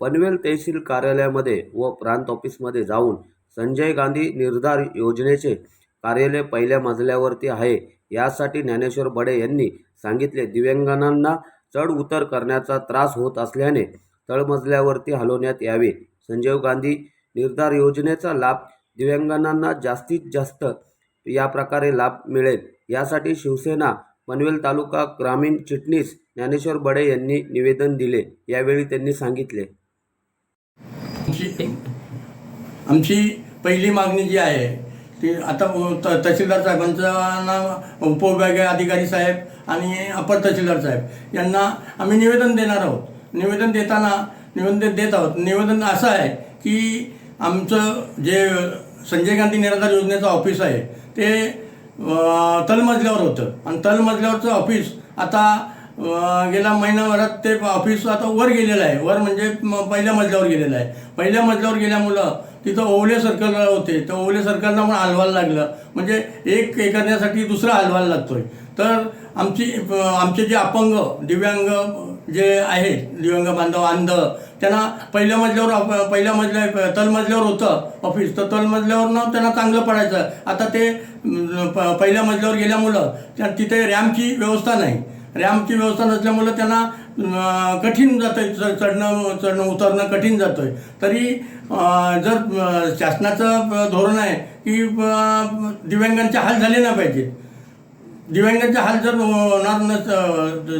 पनवेल तहसील कार्यालयामध्ये व प्रांत ऑफिसमध्ये जाऊन संजय गांधी निर्धार योजनेचे कार्यालय पहिल्या मजल्यावरती आहे. यासाठी ज्ञानेश्वर बडे यांनी सांगितले दिव्यांगांना चढ उतर करण्याचा त्रास होत असल्याने तळमजल्यावरती हलवण्यात यावे. संजय गांधी निर्धार योजनेचा लाभ दिव्यांगांना जास्तीत जास्त या प्रकारे लाभ मिळेल. यासाठी शिवसेना पनवेल तालुका ग्रामीण चिटणीस ज्ञानेश्वर बडे यांनी निवेदन दिले. यावेळी त्यांनी सांगितले. आमची आमची पहिली मागणी जी आहे ती आता त तहसीलदार साहेबांचा उपविभागीय अधिकारी साहेब आणि अपर तहसीलदार साहेब यांना आम्ही निवेदन देणार आहोत. निवेदन देताना निवेदन देत आहोत. निवेदन असं आहे की आमचं जे संजय गांधी निराधार योजनेचं ऑफिस आहे ते तलमजल्यावर होतं. आणि तलमजल्यावरचं ऑफिस आता गेल्या महिनाभरात ते ऑफिस आता वर गेलेलं आहे. वर म्हणजे पहिल्या मजल्यावर गेलेलं आहे. पहिल्या मजल्यावर गेल्यामुळं तिथं ओवले सर्कलला होते. तर ओवले सर्कलला पण हलवायला लागलं. म्हणजे एक हे करण्यासाठी दुसरा हलवायला लागतोय. तर आमची आमचे जे अपंग दिव्यांग जे आहेत दिव्यांग बांधव अंध त्यांना पहिल्या मजल्यावर पहिल्या मजल्या तलमजल्यावर होतं ऑफिस तर तलमजल्यावरनं त्यांना चांगलं पडायचं. आता ते प- पहिल्या मजल्यावर गेल्यामुळं त्या तिथे रॅम्पची व्यवस्था नाही. रॅम्पची व्यवस्था नसल्यामुळं त्यांना कठीण जातं आहे चढणं चढणं उतरणं कठीण जातं आहे तरी जर शासनाचं धोरण आहे की दिव्यांगांचे हाल झाले नाही पाहिजेत दिव्यांगांचे हाल जर होणार नस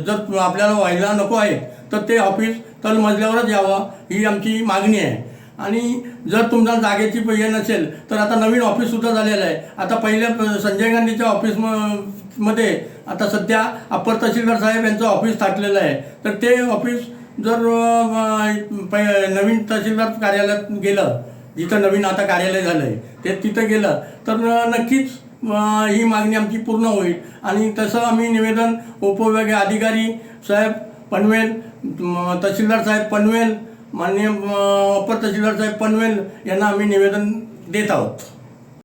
जर आपल्याला व्हायला नको आहे तर ते ऑफिस तलमजल्यावरच यावं ही आमची मागणी आहे. आणि जर तुमचा जागेची हे नसेल तर आता नवीन ऑफिससुद्धा झालेलं आहे. आता पहिल्या प- संजय गांधीच्या ऑफिस म- मध्ये आता सध्या अप्पर तहसीलदार साहेब यांचं ऑफिस थाटलेलं आहे. तर ते ऑफिस जर पै- नवीन तहसीलदार कार्यालयात गेलं जिथं नवीन आता कार्यालय झालं आहे ते तिथं गेलं तर नक्कीच ही मागणी आमची पूर्ण होईल. आणि तसं आम्ही निवेदन उपविभागीय अधिकारी साहेब पनवेल तहसीलदार साहेब पनवेल माननीय अपर तहसीलदार साहेब पनवेल यांना आम्ही निवेदन देत आहोत.